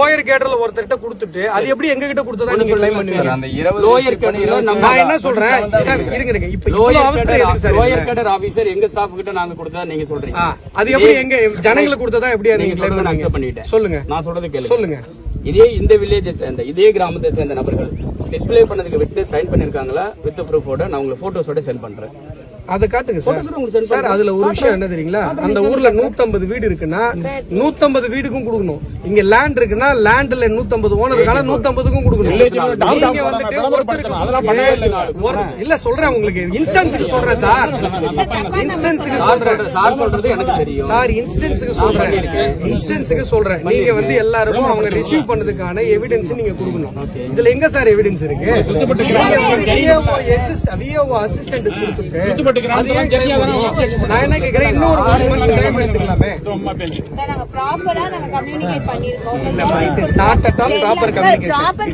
Lower கேடர்ல ஒருத்தர்கிட்ட கொடுத்துட்டு அது எப்படி எங்க கிட்ட கொடுத்ததா நீங்க கிளைம் பண்ணுவீங்க? அந்த இருபது லோயர் கேடர்ல நம்ம நான் என்ன சொல்றேன்? சார் இருங்க இருங்க. இப்ப இவ்வளவு லோயர் அவசரம் எதுக்கு சார் லோயர்? கேடர் ஆபீசர் எங்க ஸ்டாஃப் கிட்ட நாங்க கொடுத்தா நீங்க சொல்றீங்க? அது எப்படி எங்க ஜனங்களுக்கு கொடுத்ததா எப்படி நீங்க பண்ணுவீங்க? பண்ணிட்டேன். சொல்லுங்க. நான் சொல்றது கேளுங்க. சொல்லுங்க. இதே இந்த வில்லேஜை சேர்ந்த இதே கிராமத்தை சேர்ந்த நபர்கள் டிஸ்ப்ளே பண்ணதுக்கு விட்னஸ் சைன் பண்ணிருக்காங்களா? வித் ப்ரூஃபோட நான் உங்களுக்கு போட்டோஸோட சென்ட் பண்றேன். அதை காட்டுங்க சார். சார் அதுல ஒரு விஷயம் என்ன தெரியுங்களா அந்த ஊர்ல 150 வீடு இருக்குன்னா 150 வீடுக்கும் கொடுக்கணும். இங்க லேண்ட் இருக்குன்னா லேண்ட்ல 150 ஓனர் இருக்காங்க 150க்கும் கொடுக்கணும். நீங்க வந்துட்டு ஒருத்தருக்கு ஒரு- இல்ல சொல்றேன் உங்களுக்கு. இன்ஸ்டன்ஸுக்கு சொல்றேன் சார். இன்ஸ்டன்ஸுக்கு சொல்றேன். சார் சொல்றது எனக்கு தெரியும். சார் இன்ஸ்டன்ஸுக்கு சொல்றேன். இன்ஸ்டன்ஸுக்கு சொல்றேன். நீங்க வந்து எல்லாருக்கும் அவங்க ரிசீவ் பண்ணதுக்கான எவிடன்ஸ் நீங்க கொடுக்கணும். இதுல எங்க சார் எவிடன்ஸ் இருக்கு? VAO assistant கொடுத்துட்டு நான் என்ன கேக்குறேன் இன்னொரு எடுத்துக்கலாமே நாங்க ப்ராப்பரா நாங்க கம்யூனிகேட் பண்ணிருக்கோம்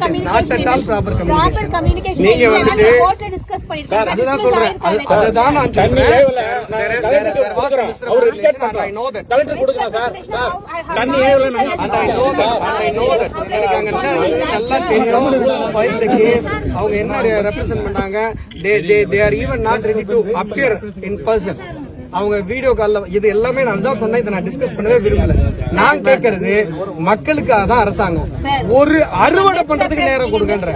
கம்யூனிகேஷன். ப்ராப்பர் கம்யூனிகேஷன் நீங்க கோர்ட்ல டிஸ்கஸ் பண்ணிருக்கோம் அதுதான் சொல்றேன் அது- அதுதான் நான் சொல்றேன். கலெக்டர் சார் தண்ணி. எனக்கு அங்க என்ன வந்து நல்லா தெரியும். File the case. அவங்க என்ன ரெப்ரசென்ட் பண்ணாங்க they they are even not ready to appear in person. அவங்க வீடியோ கால்ல இது எல்லாமே நான் தான் சொன்னேன். இதை நான் டிஸ்கஸ் பண்ணவே விரும்பல. நான் கேட்கறது மக்களுக்காக தான் அரசாங்கம். ஒரு அறுவடை பண்றதுக்கு நேரம் கொடுங்கன்ற.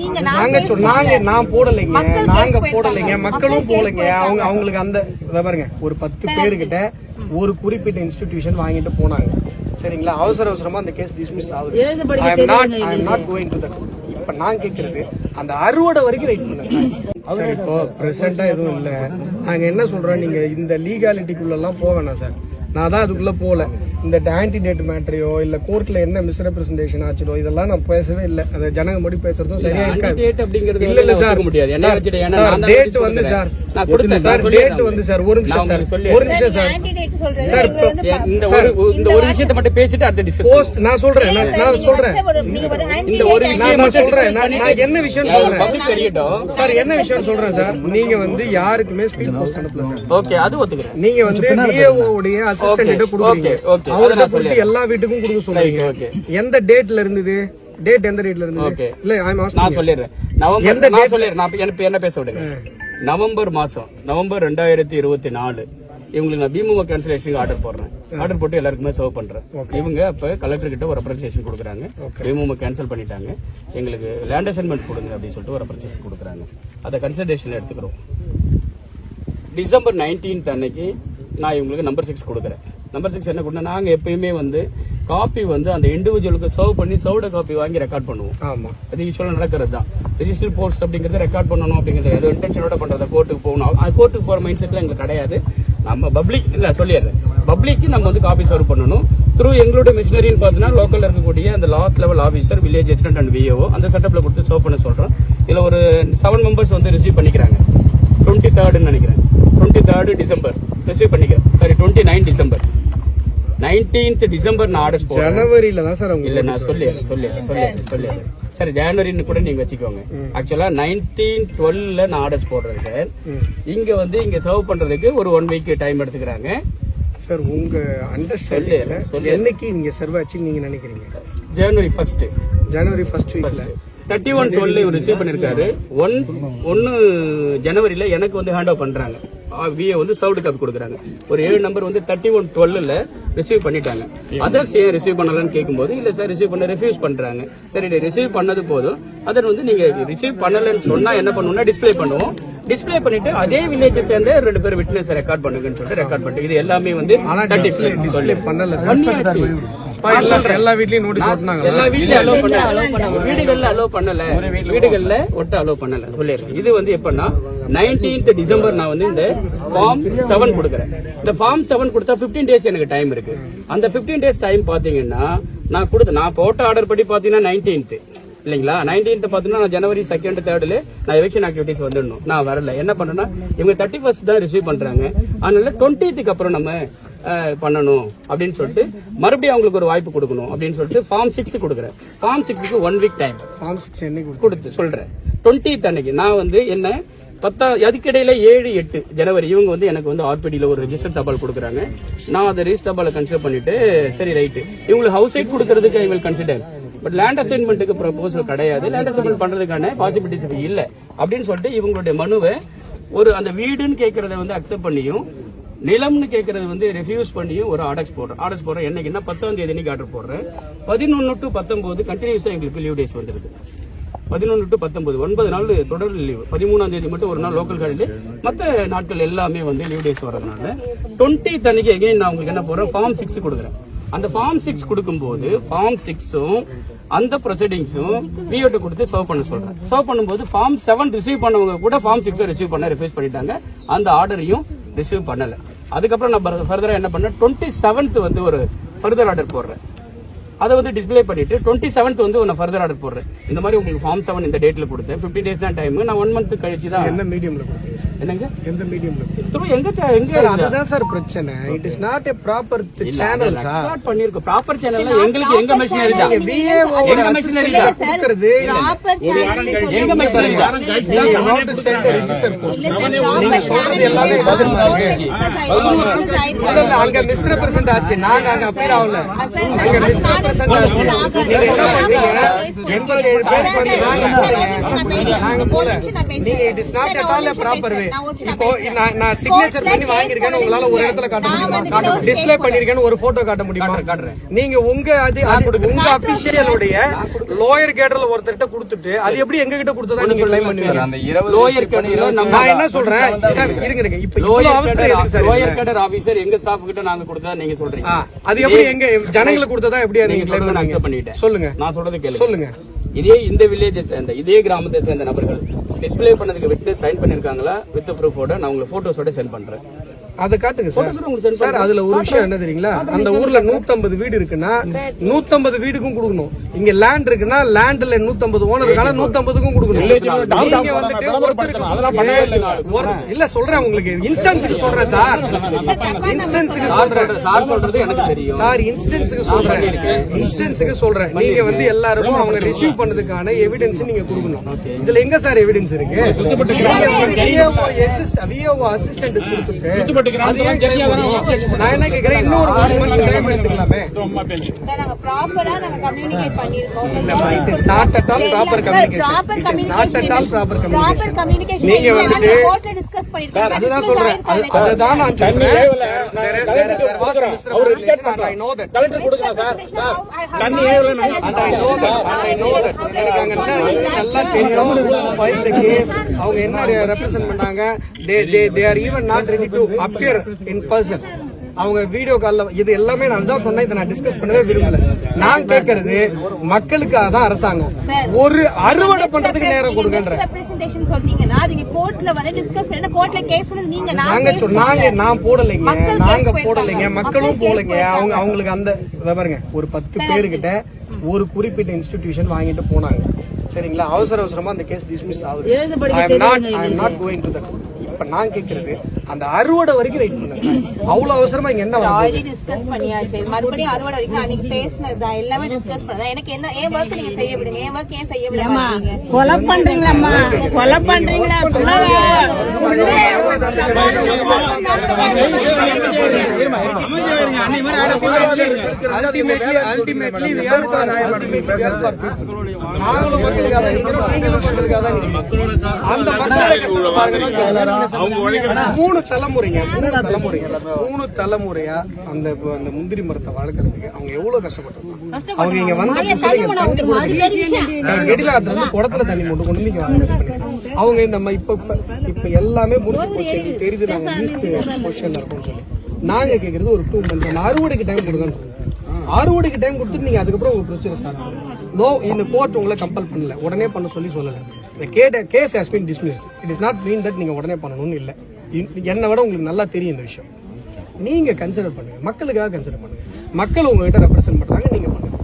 நீங்க நான் போடலைங்க. நாங்க. போடலைங்க. மக்களும் போடலைங்க அவங்க. அவங்களுக்கு அந்த பாருங்க. ஒரு பத்து பேருக்கிட்ட ஒரு குறிப்பிட்ட இன்ஸ்டிடியூஷன் வாங்கிட்டு போனாங்க. சரிங்களா? அவசர அவசரமா அந்த கேஸ் டிஸ்மிஸ் ஆகுது. I am not I am not going to that இப்ப நான் கேக்குறது அந்த அறுவடை வரைக்கும் வெயிட் பண்ணுங்க. சார் இப்போ பிரசண்டா எதுவும் இல்ல. நாங்க என்ன சொல்றோம் நீங்க இந்த லீகாலிட்டிக்குள்ள எல்லாம் போக வேணாம் சார். நான் தான் அதுக்குள்ள போல. இந்த ஆன்டி டேட் மேட்டரையோ இல்ல கோர்ட்ல என்ன மிஸ்ரெப்ரசன்டேஷன் ஆச்சோ இதெல்லாம் நான் பேசவே இல்லை. அந்த ஜனங்க மொழி பேசுறதும் சரியா இருக்காது. டேட் அப்படிங்கிறது இல்ல இல்ல சார். முடியாது. சார், notice வந்து. சார். சார். டேட் வந்து சார் ஒரு நிமிஷம் சார். ஒரு நிமிஷம் சார் சார், இந்த சார், ஒரு இந்த ஒரு விஷயத்தை மட்டும் பேசிட்டு அடுத்த டிஸ்கஸ் போஸ்ட் நான் சொல்றேன் நான் சொல்றேன். இந்த ஒரு விஷயம் நான் சொல்றேன். நான் என்ன விஷயம் சொல்றேன்? சார் என்ன விஷயம் சொல்றேன் சார்? நீங்க வந்து யாருக்குமே ஸ்பீட் போஸ்ட் அனுப்பல சார். ஓகே அது ஒத்துக்கிறேன். நீங்க வந்து டிஏஓ உடைய அசிஸ்டன்ட் கிட்ட okay. அதை அவர்கிட்ட கொடுத்து எல்லா வீட்டுக்கும் கொடுக்க சொல்றீங்க. எந்த டேட்ல இருந்தது? டேட் எந்த டேட்ல இருந்தது? Okay. இல்ல நான் சொல்லிடுறேன். நவம்பர் எந்த நான் சொல்லிடுறேன். நான் என்ன பேச விடுங்க. நவம்பர் மாசம் நவம்பர் ரெண்டாயிரத்தி இருபத்தி நாலு. இவங்களுக்கு நான் பிமுக கேன்சலேஷனுக்கு ஆர்டர் போடுறேன். ஆர்டர் போட்டு எல்லாருக்குமே சர்வ் பண்றேன். இவங்க அப்ப கலெக்டர் கிட்ட ஒரு ரெப்ரசன்டேஷன் கொடுக்குறாங்க. பிமுக கேன்சல் பண்ணிட்டாங்க. எங்களுக்கு லேண்ட் அசைன்மெண்ட் கொடுங்க அப்படின்னு சொல்லிட்டு ஒரு ரெப்ரசன்டேஷன் கொடுக்குறாங்க. அதை கன்சிடரேஷன் எடுத்துக்கிறோம். டிசம்பர் 19th அன்னைக்கு நான் இவங்களுக்கு நம்பர் சிக்ஸ் கொடுக்குறேன். நம்பர் சிக்ஸ் என்ன கொடுத்தா நாங்கள் எப்பயுமே வந்து காப்பி வந்து அந்த இண்டிவிஜுவலுக்கு சர்வ் பண்ணி சர்வ்ட காப்பி வாங்கி ரெக்கார்ட் பண்ணுவோம். ஆமா. அது யூஸ்வலாக நடக்கிறது தான் ரிஜிஸ்டர் போஸ்ட் அப்படிங்கிறத ரெக்கார்ட் பண்ணணும் அப்படிங்கிறது ஏதோ இன்டென்ஷனோட பண்றத கோர்ட்டுக்கு போகணும். அது கோர்ட்டுக்கு போகிற மைண்ட் செட்டில் எங்களுக்கு கிடையாது. நம்ம பப்ளிக் இல்லை சொல்லிடுறேன். பப்ளிக்கு நம்ம வந்து காப்பி சர்வ் பண்ணணும். த்ரூ எங்களுடைய மிஷினரின்னு பார்த்தீங்கன்னா லோக்கல்ல இருக்கக்கூடிய அந்த last level officer village assistant and VO அந்த செட்டப்ல கொடுத்து சர்வ் பண்ண சொல்றோம். இதுல ஒரு செவன் மெம்பர்ஸ் வந்து ரிசீவ் பண்ணிக்கிறாங்க. டுவெண்ட்டி தேர்டுன்னு நினைக்கிறேன். டுவெண்ட்டி தேர்டு டிசம்பர் ரிசீவ் பண்ணிக்கிறேன். Sorry twenty nine December nineteenth December நான் ஆர்டர்ஸ் போடுறேன். ஜனவரியில தான் சார் அவங்க இல்ல நான் சொல்லி சொல்லி சொல்லி சொல்லி சரி ஜனவரின்னு கூட நீங்க வச்சுக்கோங்க. ஆக்சுவலா நைன்டீன் டுவெல்ல நான் ஆர்டர்ஸ் போடுறேன் சார். இங்க வந்து இங்க சர்வ் பண்றதுக்கு ஒரு ஒன் வீக் டைம் எடுத்துக்கிறாங்க. சார் உங்க அண்டர்ஸ்டாண்டிங்ல சொல்லு. என்னைக்கு நீங்க சர்வ் ஆச்சு நீங்க நினைக்கிறீங்க? ஜனவரி ஃபர்ஸ்ட் ஜனவரி ஃபர்ஸ்ட் வீக்ல தேர்ட்டி ஒன் டுவெல் இவர் ரிசீவ் பண்ணிருக்காரு. ஒன் ஒன்னு ஜனவரியில எனக்கு வந்து ஹேண்ட் ஓவர் பண்றாங்க. விஏ வந்து சவுட் காப்பி கொடுக்குறாங்க. ஒரு ஏழு நம்பர் வந்து தேர்ட்டி ஒன் டுவெல்ல ரிசீவ் பண்ணிட்டாங்க. அதர்ஸ் ஏன் ரிசீவ் பண்ணலன்னு கேட்கும்போது இல்ல சார் ரிசீவ் பண்ண ரெஃப்யூஸ் பண்றாங்க. சரி ரிசீவ் பண்ணது போதும். அதர் வந்து நீங்க ரிசீவ் பண்ணலன்னு சொன்னா என்ன பண்ணுவோம்னா டிஸ்ப்ளே பண்ணுவோம். டிஸ்ப்ளே பண்ணிட்டு அதே வில்லேஜ் சேர்ந்த ரெண்டு பேர் விட்னஸ் ரெக்கார்ட் பண்ணுங்கன்னு சொல்லிட்டு ரெக்கார்ட் பண்ணிட்டு இது எல்லாமே வந்து ஆனா 30 டிஸ்பிளே டிஸ்பிளே பண்ணல பண்ணியாச்சு. எல்லா- எல்லா வீட்லயும் நோட்டீஸ் எல்லா வீட்லயும் அலோவ் பண்ணல. வீடுகள்ல அலோவ் பண்ணல. வீடுகள்ல ஒட்ட அலோவ் பண்ணல. சொல்லிடுறேன். இது வந்து எப்பன்னா 19th டிசம்பர் நான் வந்து இந்த ஃபார்ம் செவன் கொடுக்குறேன். இந்த ஃபார்ம் செவன் கொடுத்தா 15 டேஸ் எனக்கு டைம் இருக்கு. அந்த 15 டேஸ் டைம் பாத்தீங்கன்னா நான் கொடுத்த நான் போட்ட ஆர்டர் படி பாத்தீங்கன்னா 19th இல்லைங்களா? நைன்டீன்த் பாத்தீங்கன்னா நான் ஜனவரி செகண்ட் தேர்ட்ல நான் எலெக்ஷன் ஆக்டிவிட்டிஸ் வந்துடணும். நான் வரல. என்ன பண்ணேன்னா இவங்க தேர்ட்டி ஃபர்ஸ்ட் தான் ரிசீவ் பண்றாங்க. அதனால டுவெண்ட்டிக்கு அப்புறம் நம்ம பண்ணணும் அப்படின்னு சொல்லிட்டு மறுபடியும் அவங்களுக்கு ஒரு வாய்ப்பு கொடுக்கணும் அப்படின்னு சொல்லிட்டு ஃபார்ம் சிக்ஸ் கொடுக்குறேன். Form சிக்ஸ்க்கு one week time form six என்னைக்கு கொடுத்து சொல்றேன். டுவெண்ட்டி அன்னைக்கு நான் வந்து என்ன பத்தா அதுக்கிடையில ஏழு எட்டு ஜனவரி இவங்க வந்து எனக்கு வந்து ஆர்பிடியில் ஒரு ரெஜிஸ்டர் தபால் கொடுக்குறாங்க. நான் அதை ரெஜிஸ்டர் தபாலை கன்சிடர் பண்ணிட்டு சரி ரைட்டு இவங்களுக்கு ஹவுஸ் சைட் கொடுக்கறதுக்கு I will consider but land அசைன்மெண்ட்டுக்கு proposal கிடையாது. லேண்ட் அசைன்மெண்ட் பண்றதுக்கான பாசிபிலிட்டிஸ் இல்ல. அப்படின்னு சொல்லிட்டு இவங்களுடைய மனுவை ஒரு அந்த வீடுன்னு கேட்கறத வந்து அக்செப்ட் பண்ணியும் நிலம்னு கேட்கறது வந்து ரெஃப்யூஸ் பண்ணியும் ஒரு ஆர்டர்ஸ் போடுறேன் ஆர்டர்ஸ் போடுறேன் என்னைக்குன்னா பத்தாம் தேதி அன்னைக்கு ஆர்டர் போடுறேன். பதினொன்று டு பத்தொன்பது கண்டினியூஸாக எங்களுக்கு லீவ் டேஸ் வந்துருக்கு பதினொன்று டு பத்தொன்பது. ஒன்பது நாள் தொடர் லீவ் பதிமூணாம் தேதி மட்டும் ஒரு நாள் லோக்கல் ஹாலிடே மற்ற நாட்கள் எல்லாமே வந்து லீவ் டேஸ் வரதுனால டுவெண்ட்டி தனிக்கு எகைன் நான் உங்களுக்கு என்ன போறேன் ஃபார்ம் சிக்ஸ் கொடுக்குறேன். அந்த ஃபார்ம் சிக்ஸ் கொடுக்கும்போது ஃபார்ம் சிக்ஸும் அந்த ப்ரொசீடிங்ஸும் விஓட்டு கொடுத்து சர்வ் பண்ண சொல்றேன். சர்வ் பண்ணும்போது ஃபார்ம் செவன் ரிசீவ் பண்ணவங்க கூட ஃபார்ம் சிக்ஸை ரிசீவ் பண்ண ரிஃப்யூஸ் பண்ணிட்டாங்க. அந்த ஆர்டரையும் ரிசீவ் பண்ணல. அதுக்கப்புறம் நான் ஃபர்தரா என்ன பண்ணேன்? டுவெண்ட்டி செவன்த் வந்து ஒரு ஃபர்தர் ஆர்டர் போடுறேன். அதை வந்து டிஸ்ப்ளே பண்ணிட்டு டுவெண்ட்டி செவன்த் வந்து நான் ஃபர்தர் ஆர்டர் போடுறேன். இந்த மாதிரி உங்களுக்கு ஃபார்ம் செவன் இந்த டேட்ல கொடுத்தேன். ஃபிஃப்டி டேஸ் தான் டைம் நான் ஒன் மந்த் கழிச்சு தான் என்ன மீடியம்ல என்னங்க? சார் எந்த மீடியம்ல த்ரூ எங்க எங்க அதுதான் சார் பிரச்சனை. It is not a proper channel sir record பண்ணிருக்கோம். ப்ராப்பர் சேனல்ல எங்களுக்கு எங்க மெஷினரி தான்? VAO எங்க மெஷினரி தான்? கொடுக்கறது எங்க மெஷினரி தான்? Register post. நீங்க சொல்றது எல்லாமே பதில் இல்ல, அங்க மிஸ்ரெப்ரசென்ட் ஆச்சு. நாங்க அங்க அப்பீல் ஆகல. அங்க மிஸ்ரெப்ரசென்ட் டிஸ்ப்ளே பண்ணிருக்கேன்னு ஒரு போட்டோ காட்ட முடியுமா. நீங்க உங்க உங்க அபிஷியலுடைய லோயர் கேடர்ல ஒருத்தர்கிட்ட கொடுத்துட்டு அது எப்படி எங்க கிட்ட கொடுத்ததா நீங்க கிளைம் பண்ணுவீங்க? லோயர் கேடர்ல நம்ம நான் என்ன சொல்றேன்? சார் இருங்க இருங்க. இப்ப இவ்வளவு அவசரம் எதுக்கு சார் லோயர் இதுல? கேடர் ஆபீசர் எங்க ஸ்டாஃப் கிட்ட நாங்க கொடுத்தா நீங்க சொல்றீங்க? அது எப்படி எங்க ஜனங்களுக்கு கொடுத்ததா எப்படியா நீங்க பண்ணிட்டேன். சொல்லுங்க. நான் சொல்றது கேளுங்க. சொல்லுங்க. இதே இந்த வில்லேஜை சேர்ந்த இதே கிராமத்தை சேர்ந்த நபர்கள் டிஸ்ப்ளே பண்ணதுக்கு விட்னஸ் சைன் பண்ணிருக்காங்களா? வித் ப்ரூஃபோட நான் உங்களுக்கு போட்டோஸோட சென்ட் பண்றேன். அதை காட்டுங்க சார் சார் அதுல ஒரு விஷயம் என்ன தெரியுங்களா? அந்த ஊர்ல 150 வீடு இருக்குன்னா 150 வீடுக்கும் கொடுக்கணும். இங்க லேண்ட் இருக்குன்னா லேண்ட்ல 150 ஓனர் இருக்கான 150க்கும் கொடுக்கணும். நீங்க வந்துட்டு ஒருத்தருக்கு ஒரு- இல்ல. சொல்றேன் உங்களுக்கு. இன்ஸ்டன்ஸுக்கு சொல்றேன் சார் இன்ஸ்டன்ஸுக்கு சொல்றேன். சார் சொல்றது எனக்கு தெரியும். சார் இன்ஸ்டன்ஸுக்கு சொல்றேன். இன்ஸ்டன்ஸுக்கு சொல்றேன். நீங்க வந்து எல்லாருக்கும் அவங்க ரிசீவ் பண்ணதுக்கான எவிடன்ஸ் நீங்க கொடுக்கணும். இதுல எங்க சார் எவிடன்ஸ் இருக்கு? நீங்க VAO assistant கொடுத்துட்டு நான் என்ன கேக்குறேன் இன்னொரு எடுத்துக்கலாமே நாங்க ப்ராப்பரா நாங்க கம்யூனிகேட் பண்ணிருக்கோம். ப்ராப்பர் கம்யூனிகேஷன் நீங்க கோர்ட்ல டிஸ்கஸ் பண்ணிருக்கோம் அதுதான் சொல்றேன் அது- அதுதான் நான் சொல்றேன் know that. கலெக்டர் கொடுக்கலாம் சார் தண்ணி என்ன வந்து நல்லா தெரியும் file the case. அவங்க என்ன ரெப்ரசென்ட் பண்ணாங்க they they they are even not ready to appear in person. அவங்க வீடியோ கால்ல இது எல்லாமே நான் தான் சொன்னேன். இதை நான் டிஸ்கஸ் பண்ணவே விரும்பல. நான் கேட்கறது மக்களுக்காக தான் அரசாங்கம். ஒரு அறுவடை பண்றதுக்கு நேரம் கொடுங்கன்ற. ரெப்ரசன்டேஷன் சொன்னீங்கன்னா நீங்க நீங்க நான் போடலைங்க. நாங்க போடலைங்க. மக்களும் போடலைங்க அவங்க. அவங்களுக்கு அந்த பாருங்க. ஒரு பத்து பேருக்கிட்ட ஒரு குறிப்பிட்ட இன்ஸ்டிடியூஷன் வாங்கிட்டு போனாங்க. சரிங்களா? அவசர அவசரமா அந்த கேஸ் டிஸ்மிஸ் ஆகுது. I am not I am not going to that இப்ப நான் கேக்குறது அந்த அறுவடை வரைக்கும் வெயிட் பண்ணுங்க. அவ்வளவு அவசரமா இங்க என்ன ஆல்ரெடி டிஸ்கஸ் பண்ணியாச்சு. மறுபடியும் அறுவடை வரைக்கும் அன்னைக்கு பேசினது தான். எல்லாமே டிஸ்கஸ் பண்ணதா எனக்கு என்ன ஏன் ஒர்க் நீங்க செய்ய விடுங்க. ஏன் ஒர்க் ஏன் செய்ய விட மாட்டீங்க? கொலை பண்றீங்களாம்மா. கொலை பண்றீங்களா? Ultimately ultimately. நாங்களும் மக்களுக்காக நிக்கிறோம் நீங்களும். அந்த மக்களுடைய கஷ்டத்தை பாருங்கன்னா மூணு தலைமுறைங்க. மூணு தலைமுறைங்க மூணு தலைமுறையா அந்த அந்த முந்திரி மரத்தை வளர்க்கறதுக்கு அவங்க எவ்வளவு கஷ்டப்பட்டாங்க அவங்க இங்க வந்த. கெடிலாத்துல இருந்து குடத்துல தண்ணி மட்டும் கொண்டு இங்க வாங்க. அவங்க இந்த இப்ப இப்ப இப்ப எல்லாமே முடிஞ்சு போச்சு. தெரியுது நாங்க ஈஸ்ட் பொசிஷன்ல இருக்கோம்னு சொல்லி. நாங்க கேக்குறது ஒரு டூ மந்த்ஸ் அறுவடைக்கு டைம் கொடுங்க அறுவடைக்கு டைம் கொடுத்துட்டு நீங்க அதுக்கப்புறம் உங்க பிரச்சனை ஸ்டார்ட் பண்ணுங்க நோ இந்த கோர்ட் உங்களை கம்பல் பண்ணல. உடனே பண்ண சொல்லி சொல்லல. இந்த கேட்ட case has been dismissed. It is not mean that நீங்க உடனே பண்ணணும்னு இல்ல. என்னை விட உங்களுக்கு நல்லா தெரியும் இந்த விஷயம். நீங்க கன்சிடர் பண்ணுங்க. மக்களுக்காக கன்சிடர் பண்ணுங்க. மக்கள் உங்ககிட்ட ரெப்ரசென்ட் பண்றாங்க நீங்க பண்ணுங்க.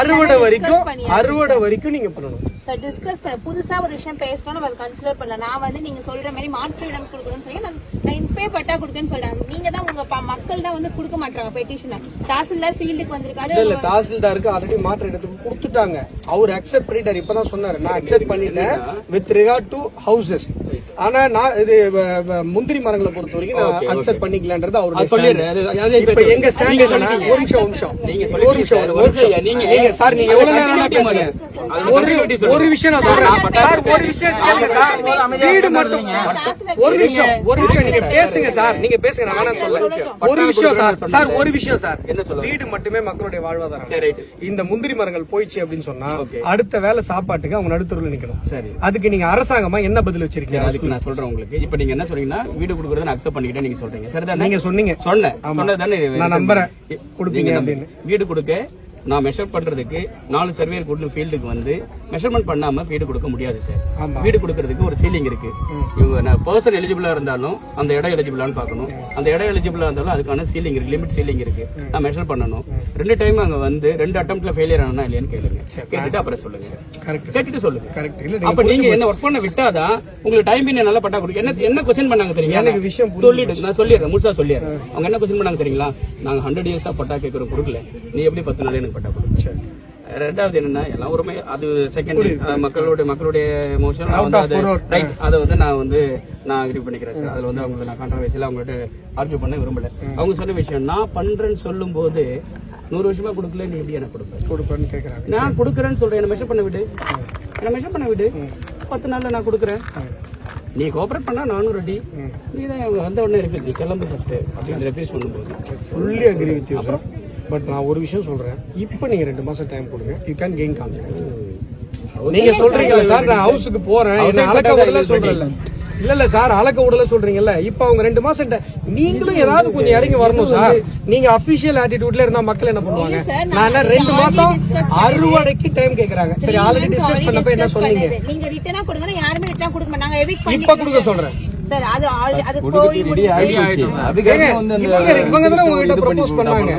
அறுவடை வரைக்கும் அறுவடை வரைக்கும் நீங்க பண்ணணும். டிஸ்கஸ் பண்ண புதுசா ஒரு விஷயம் பேசணும் நம்ம கன்சிடர் பண்ணலாம் நான் வந்து நீங்க சொல்ற மாதிரி மாற்று இடம் கொடுக்கணும்னு சொல்லி நான் நான் இப்பே பட்டா கொடுக்கேன்னு சொல்றேன் நீங்க தான் உங்க மக்கள் தான் வந்து கொடுக்க மாட்டாங்க பெட்டிஷனை தாசில்தார் ஃபீல்டுக்கு வந்திருக்காரு. இல்ல தாசில்தாருக்கு ஆல்ரெடி மாற்று இடத்துக்கு கொடுத்துட்டாங்க. அவர் அக்செப்ட் பண்ணிட்டார். இப்பதான் சொன்னாரு. நான் அக்செப்ட் பண்ணிட்டேன். வித் ரிகார்ட் டு ஹவுசஸ் ஆனா நான் இது முந்திரி மரங்களை பொறுத்த வரைக்கும் நான் அக்செப்ட் பண்ணிக்கலான்றது அவருடைய சொல்லிடுறேன். இப்ப எங்க ஸ்டாண்ட் என்னன்னா. ஒரு நிமிஷம் ஒரு நிமிஷம். ஒரு நிமிஷம். ஒரு நிமிஷம். நீங்க- நீங்க சார் நீங்க எவ்வளவு நேரம் பேசுங்க ஒரு. ஒரு விஷயம் நான் சொல்றேன். சார் ஒரு விஷயம் கேளுங்க சார். வீடு மட்டும் ஒரு நிமிஷம் ஒரு நிமிஷம் நீங்க பேசுங்க சார். நீங்க பேசுங்க நான் வேணாம் சொல்ல ஒரு விஷயம் சார். சார் ஒரு விஷயம் சார். என்ன சொல்லுங்க? வீடு மட்டுமே மக்களுடைய வாழ்வாதாரம். சரி. இந்த முந்திரி மரங்கள் போயிடுச்சு அப்படின்னு சொன்னா அடுத்த வேலை சாப்பாட்டுக்கு அவங்க நடுத்தருவில் நிக்கணும். சரி. அதுக்கு நீங்க அரசாங்கமா என்ன பதில் வச்சிருக்கீங்க? அதுக்கு நான் சொல்றேன் உங்களுக்கு இப்ப நீங்க என்ன சொல்றீங்கன்னா வீடு கொடுக்கறத நான் அக்செப்ட் பண்ணிக்கிட்டேன் நீங்க சொல்றீங்க சரிதானே நீங்க சொன்னீங்க சொன்னேன் ஆமா. சொன்னதானே நான் நம்புறேன். கொடுப்பீங்க. வீடு கொடுக்க நான் மெஷர் பண்றதுக்கு நாலு சர்வேர் கூட்டு ஃபீல்டுக்கு வந்து மெஷர்மெண்ட் பண்ணாம வீடு கொடுக்க முடியாது சார். வீடு கொடுக்கறதுக்கு ஒரு சீலிங் இருக்கு. இவங்க பர்சன் எலிஜிபிளா இருந்தாலும் அந்த இடம் எலிஜிபிளான்னு பார்க்கணும். அந்த இடம் எலிஜிபிளா இருந்தாலும் அதுக்கான சீலிங் இருக்கு லிமிட் சீலிங் இருக்கு. நான் மெஷர் பண்ணணும். ரெண்டு டைம் அங்க வந்து ரெண்டு அட்டம்ப்ட்ல ஃபெயிலியர் ஆனா இல்லையான்னு கேளுங்க. கேட்டுட்டு அப்புறம் சொல்லுங்க. கேட்டுட்டு சொல்லுங்க. கரெக்ட் அப்ப நீங்க என்ன ஒர்க் பண்ண விட்டாதான் உங்களுக்கு டைம் பின்ன நல்லா பட்டா கொடுக்கும் என்ன என்ன கொஸ்டின் பண்ணாங்க தெரியுமா? எனக்கு விஷயம் சொல்லிட்டு நான் சொல்லிடுறேன் முழுசா சொல்லிடுறேன். அவங்க என்ன கொஸ்டின் பண்ணாங்க தெரியுங்களா? நாங்க ஹண்ட்ரட் இயர்ஸா பட்டா கேட்கறோம் கொடுக்கல. நீ எப்படி பத்து நாள் எனக்கு பட்டா கொடு சரி. ரெண்டாவது என்னன்னா எல்லாம் ஒருமே. அது செகண்ட் மக்களுடைய மக்களுடைய மோஷன். ரைட் அதை வந்து நான் வந்து நான் அக்ரி பண்ணிக்கிறேன் சார் அதுல வந்து அவங்களுக்கு நான் கான்ட்ரவர்சியில அவங்கள்ட்ட ஆர்கியூ பண்ண விரும்பல. அவங்க சொன்ன விஷயம் நான் பண்றேன்னு சொல்லும் போது நூறு வருஷமா கொடுக்கல நீ எப்படி எனக்கு கொடுப்ப? கொடுப்பேன்னு கேக்குறாங்க. நான் கொடுக்குறேன்னு சொல்றேன். என்ன மெஷர் பண்ண விடு. என்ன மெஷர் பண்ண விடு. பத்து நாள்ல நான் கொடுக்குறேன். நீ கோஆபரேட் பண்ணா நானும் ரெடி நீ தான் வந்த உடனே ரெஃப்யூஸ் நீ கிளம்பு ஃபர்ஸ்ட் அப்படின்னு ரெஃப்யூஸ் பண்ணும்போது. Fully agree with you sir but நான் ஒரு விஷயம் சொல்றேன். இப்போ நீங்க ரெண்டு மாசம் டைம் கொடுங்க. யூ கேன் கெயின் கான்ஃபிடன்ஸ் நீங்க சொல்றீங்கல்ல சார் நான் ஹவுஸுக்கு போறேன். என்ன அளக்க விடல சொல்றேன்ல. இல்ல இல்ல சார் அளக்க விடல சொல்றீங்கல்ல. இப்போ அவங்க ரெண்டு மாசம் நீங்களும் ஏதாவது கொஞ்சம் இறங்கி வரணும் சார். நீங்க அபிஷியல் ஆட்டிடியூட்ல இருந்தா மக்கள் என்ன பண்ணுவாங்க? நான் ரெண்டு மாசம். அறுவடைக்கு டைம் கேக்குறாங்க. சரி ஆல்ரெடி டிஸ்கஸ் பண்ணப்ப என்ன சொன்னீங்க? நீங்க ரிட்டனா கொடுங்க யாருமே ரிட்டனா கொடுக்க மாட்டாங்க. எவிக் பண்ணி இப்ப கொடுக்க சொல்றேன். சார் அது already- அது போய் முடிஞ்சு ஏங்க, இவங்க இவங்க தானே உங்ககிட்ட ப்ரப்போஸ் பண்ணாங்க.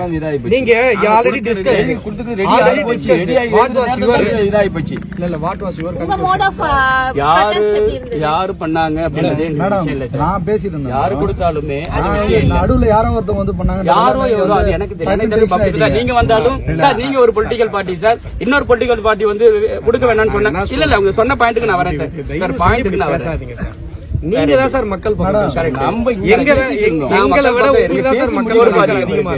நீங்க already discuss already discuss what was your இல்ல இல்ல வாட் வாஸ் யுவர் உங்க மோட் ஆஃப் யாரு யாரு பண்ணாங்க அப்படின்றதே எனக்கு விஷயம் இல்ல சார் நான் பேசிட்டு இருந்தேன். யாரு கொடுத்தாலுமே அது விஷயம் இல்ல நடுவுல யாரோ ஒருத்தவங்க வந்து பண்ணாங்க யாரோ அது எனக்கு நீங்க வந்தாலும் சார் நீங்க ஒரு பொலிட்டிக்கல் பார்ட்டி சார் இன்னொரு பொலிட்டிக்கல் பார்ட்டி வந்து கொடுக்க வேணாம்னு சொன்னா இல்ல இல்ல அவங்க சொன்ன பாயிண்ட்க்கு நான் வரேன் சார் சார் பாயிண்ட்க்கு நான் வரேன். சார் நீங்க தான் சார் மக்கள். நம்ம. எங்களை விட மக்கள் உங்களுக்கு சார் மக்கள் பாருங்க. அதிகமா.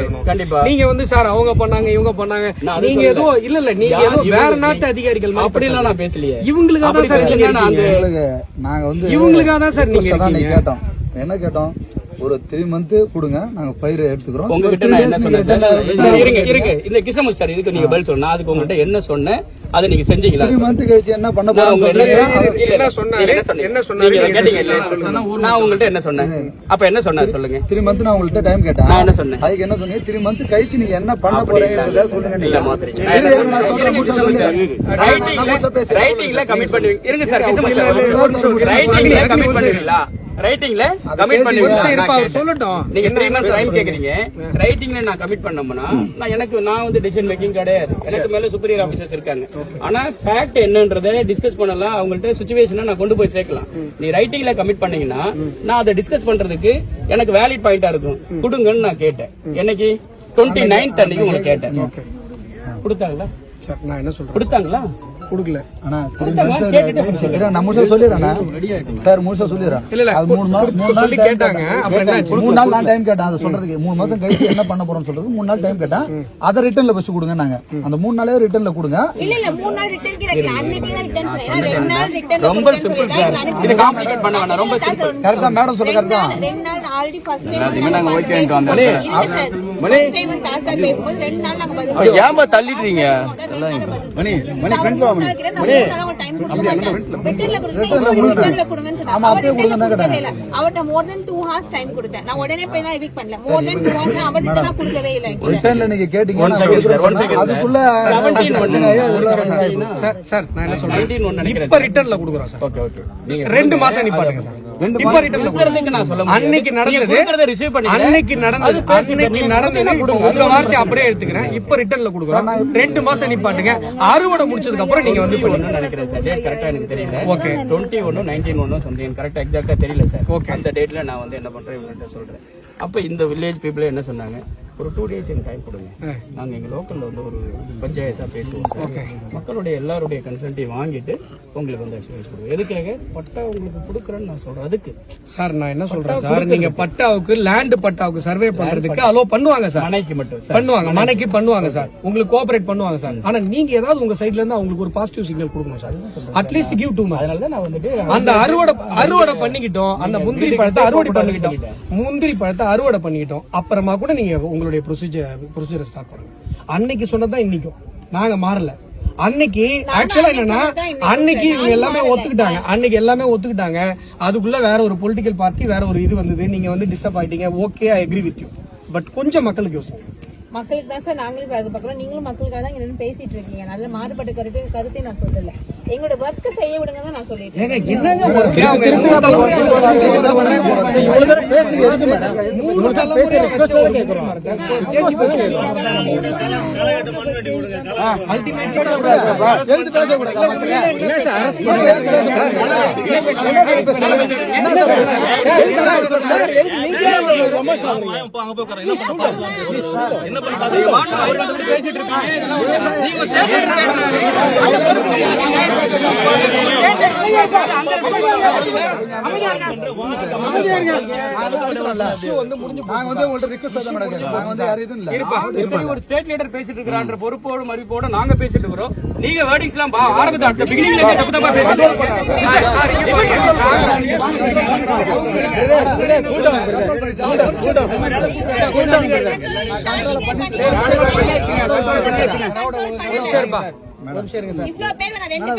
நீங்க வந்து சார் அவங்க பண்ணாங்க இவங்க பண்ணாங்க நீங்க ஏதோ. இல்ல இல்ல நீங்க ஏதோ வேற நாட்டு அதிகாரிகள் மாதிரி அப்படிலாம் நான். பேசலையே இவங்களுக்காக தான் அப்படி சார் நீங்க வந்து இவங்களுக்காக தான் சார் நீங்க. கேட்டோம் என்ன கேட்டோம் ஒரு த்ரீ மந்த் கொடுங்க. நாங்க பயிர் எடுத்துக்கிறோம். உங்ககிட்ட நான் என்ன சொன்னேன் இருங்க இருங்க இந்த கிருஷ்ணமூர்த்தி சார் இதுக்கு நீங்க பதில் சொன்னா அதுக்கு உங்ககிட்ட என்ன சொன்னேன் அதை நீங்க செஞ்சீங்களா த்ரீ மந்த் கழிச்சு என்ன பண்ண உங்ககிட்ட இல்ல, என்ன சொன்னாரு? என்ன சொன்னாரு? நீங்க நீங்க கேட்டீங்க. இல்ல? சொல்லுங்க. நான் உங்கள்ட்ட என்ன சொன்னேன்? அப்ப என்ன சொன்னாரு சொல்லுங்க? த்ரீ மந்த் நான் உங்கள்ட்ட டைம் கேட்டேன். நான் என்ன சொன்னேன்? அதுக்கு என்ன சொன்னீங்க? த்ரீ மந்த் கழிச்சு நீங்க என்ன பண்ண போறீங்கன்றத சொல்லுங்க நீங்க. நான் சொல்றேன். ரைட்டிங்ல கமிட் பண்ணுவீங்க இருங்க. Sir Krishnamurthy sir. ரைட்டிங்ல கமிட் பண்ணுவீங்களா ரைட்டிங்ல கமிட் கேட்டேன். சொல்லட்டும். நீங்க த்ரீ மந்த்ஸ் டைம் கேக்குறீங்க. ரைட்டிங்ல நான் கமிட் பண்ணோம்னா நான் எனக்கு நான் வந்து டிசிஷன் மேக்கிங் கிடையாது. எனக்கு மேல சுப்பீரியர் ஆபீசர்ஸ் இருக்காங்க. ஆனா ஃபேக்ட் என்னன்றதை டிஸ்கஸ் பண்ணலாம். அவங்கள்ட்ட சுச்சுவேஷனை நான் கொண்டு போய் சேர்க்கலாம். நீ ரைட்டிங்ல கமிட் பண்ணீங்கன்னா நான் அதை டிஸ்கஸ் பண்றதுக்கு எனக்கு வேலிட் பாயிண்டா இருக்கும். கொடுங்கன்னு நான் கேட்டேன். என்னைக்கு? டுவெண்ட்டி நைன்த் அன்னைக்கு உங்களுக்கு கேட்டேன். கொடுத்தாங்களா? சார் நான் என்ன சொல்றேன் கொடுத்தாங்களா? கொடுக்கல. ஆனா நான் முழுசா சொல்லிடுறேன் சார் முழுசா சொல்லிடுறேன். இல்ல, இல்ல, அது மூணு மாசம் மூணு நாள் கேட்டாங்க. மூணு நாள் நான் டைம் கேட்டேன் அதை சொல்றதுக்கு. மூணு மாசம் கழிச்சு என்ன பண்ண போறோம்னு சொல்றதுக்கு மூணு நாள் டைம் கேட்டேன். அதை ரிட்டர்ன்ல வச்சு கொடுங்க நாங்க. அந்த மூணு நாளே ரிட்டர்ன்ல கொடுங்க. இல்ல இல்ல மூணு நாள் ரிட்டர்ன் கிடைக்கல அன்னைக்கு தான் ரிட்டர்ன் சொன்னேன் ரெண்டு நாள் ரிட்டர்ன் ரொம்ப சிம்பிள் சார். இது காம்ப்ளிகேட் பண்ண வேணாம். ரொம்ப சிம்பிள் கரெக்டா மேடம் சொல்ல ரெண்டு கரெக்டா நாள் ரெண்டு நாள் ஆல்ரெடி ஃபர்ஸ்ட் எல்லாத்தையுமே நாங்க okay ன்ட்டோம் அந்த டைம் இல்ல சார் ஃபர்ஸ்ட் டைம் தாசா பேசும்போது ரெண்டு நாள் நாங்க பதில் ஏன்பா தள்ளிடுறீங்க? மணி மணி ஃப்ரெண்ட் வா இல்ல. மோர் தென் 2 ஹார்ஸ் டைம் கொடுத்தேன். நான் உடனே போய் நான் எவிக் பண்ணல. மோர் தென் 2 ஹார்ஸ் கொடுக்கவே இல்ல. நீங்க கேட்டீங்க One நான் second, sir, one கொடுக்குறேன். second, sir. அதுக்குள்ள 17 பிரச்சனை ஆகி உள்ள பண்ணுங்க. சார் சார் நான் என்ன 19 சொல்றேன் இப்ப ரிட்டர்ன்ல கொடுக்குறோம் சார். ஓகே ஓகே நீங்க ரெண்டு மாசம் நிப்பாட்டுங்க சார். அன்னைக்கு நடந்தது அன்னைக்கு நடந்தது அன்னைக்கு நடந்தது. உங்க வார்த்தை அப்படியே எடுத்துக்கிறேன். இப்ப ரிட்டர்ன்ல கொடுக்குறோம். ரெண்டு மாசம் நிப்பாட்டுங்க அறுவடை முடிச்சதுக்கு அப்புறம் நீங்க வந்து நினைக்கிறேன் சார். டேட் கரெக்டா எனக்கு தெரியல. ஓகே. டுவெண்ட்டி ஒன்னு நைன்டீன் ஒன்னு சம்திங் கரெக்டா எக்ஸாக்டா தெரியல சார். ஓகே. அந்த டேட்ல நான் வந்து என்ன பண்றேன் சொல்றேன். அப்ப இந்த வில்லேஜ் பீப்புள் என்ன சொன்னாங்க? ஒரு டூ டேஸ் எனக்கு டைம் கொடுங்க. நாங்க எங்க லோக்கல்ல வந்து ஒரு பஞ்சாயத்தா பேசுவோம். மக்களுடைய எல்லாருடைய கன்சல்ட்டையும் வாங்கிட்டு உங்களுக்கு வந்து எக்ஸ்பீரியன்ஸ் கொடுக்கும் எதுக்காக? பட்டா உங்களுக்கு கொடுக்குறேன்னு நான் சொல்றேன். அதுக்கு. சார் நான் என்ன சொல்றேன்? சார் நீங்க பட்டாவுக்கு லேண்ட் பட்டாவுக்கு சர்வே பண்றதுக்கு அலோ பண்ணுவாங்க சார் மனைக்கு மட்டும் பண்ணுவாங்க மனைக்கு. பண்ணுவாங்க சார் உங்களுக்கு கோஆபரேட் பண்ணுவாங்க சார் ஆனா நீங்க ஏதாவது உங்க சைடுல இருந்து அவங்களுக்கு ஒரு பாசிட்டிவ் சிக்னல் கொடுக்கணும் sir at least give to வந்துட்டு அந்த அறுவடை அறுவடை பண்ணிக்கிட்டோம். அந்த முந்திரி பழத்தை அறுவடை பண்ணிக்கிட்டோம். முந்திரி பழத்தை அறுவடை பண்ணிக்கிட்டோம். அப்புறமா கூட நீங்க உங்களுடைய ப்ரொசீஜர் ப்ரொசீஜரை ஸ்டார்ட் பண்ணுங்க. அன்னைக்கு சொன்னதுதான் இன்னைக்கும். நாங்க மாறல. அன்னைக்கு ஆக்சுவலா என்னன்னா அன்னைக்கு இவங்க எல்லாமே ஒத்துக்கிட்டாங்க. அன்னைக்கு எல்லாமே ஒத்துக்கிட்டாங்க. அதுக்குள்ள வேற ஒரு பொலிட்டிக்கல் பார்ட்டி வேற ஒரு இது வந்தது. நீங்க வந்து டிஸ்டர்ப் ஆயிட்டீங்க. Okay I agree with you but கொஞ்சம் மக்களுக்கு யோசிங்க. மக்களுக்கு தான் சார் நாங்களும் வேலை பார்க்குறோம் நீங்களும் மக்களுக்காக தான் இங்க பேசிட்டு இருக்கீங்க நல்ல மாறுபட்ட கருத்து கருத்தை நான் சொல்லல எங்களோட ஒர்க்கை செய்ய விடுங்க தான் நான் சொல்லிட்டு ஏங்க பேசிட்டு இருக்கீங்க பொறுப்போடு மதிப்போட நாங்க பேசிட்டு இருக்கிறோம் நீங்க வேர்டிங்ஸ் எல்லாம் அடுத்த பிகினிங்ல தப்பு தப்பா பேசிட்டு இவ்வளவு பேர் நான் ரெண்டு